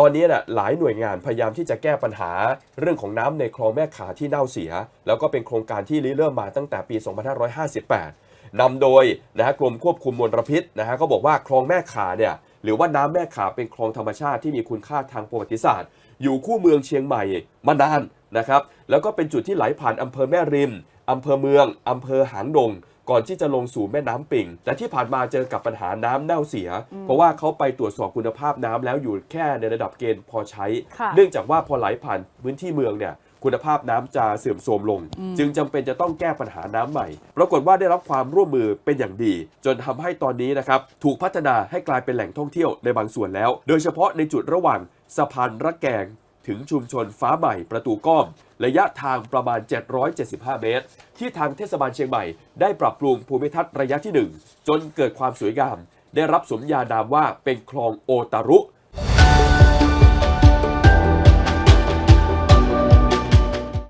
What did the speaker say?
ตอนนี้น่ะหลายหน่วยงานพยายามที่จะแก้ปัญหาเรื่องของน้ำในคลองแม่ขาที่เน่าเสีย แล้วก็เป็นโครงการที่ริเริ่มมาตั้งแต่ปี 2558นำโดยนะฮะกรมควบคุมมลพิษนะฮะก็บอกว่าคลองแม่ขาเนี่ยหรือว่าน้ำแม่ขาเป็นคลองธรรมชาติที่มีคุณค่าทางประวัติศาสตร์ อยู่คู่เมืองเชียงใหม่มานานนะครับแล้วก็เป็นจุดที่ไหลผ่านอำเภอแม่ริมอำเภอเมืองอำเภอหางดง ก่อนที่จะลงสู่แม่น้ำปิ่ง แต่ที่ผ่านมาเจอกับปัญหาน้ำเน่าเสีย เพราะว่าเขาไปตรวจสอบคุณภาพน้ำแล้วอยู่แค่ในระดับเกณฑ์พอใช้ค่ะเนื่องจากว่าพอไหลผ่านพื้นที่เมืองเนี่ยคุณภาพน้ำจะเสื่อมโทรมลง จึงจำเป็นจะต้องแก้ปัญหาน้ำใหม่ ปรากฏว่าได้รับความร่วมมือเป็นอย่างดี จนทำให้ตอนนี้นะครับ ถูกพัฒนาให้กลายเป็นแหล่งท่องเที่ยวในบางส่วนแล้ว โดยเฉพาะในจุดระหว่างสะพานระแกง ถึงชุมชนฟ้าใหม่ประตูก้อม ระยะทางประมาณ 775 เมตร ที่ทางเทศบาลเชียงใหม่ ได้ปรับปรุงภูมิทัศน์ระยะที่ 1 จนเกิดความสวยงาม ได้รับสมญานามว่าเป็นคลองโอตารุ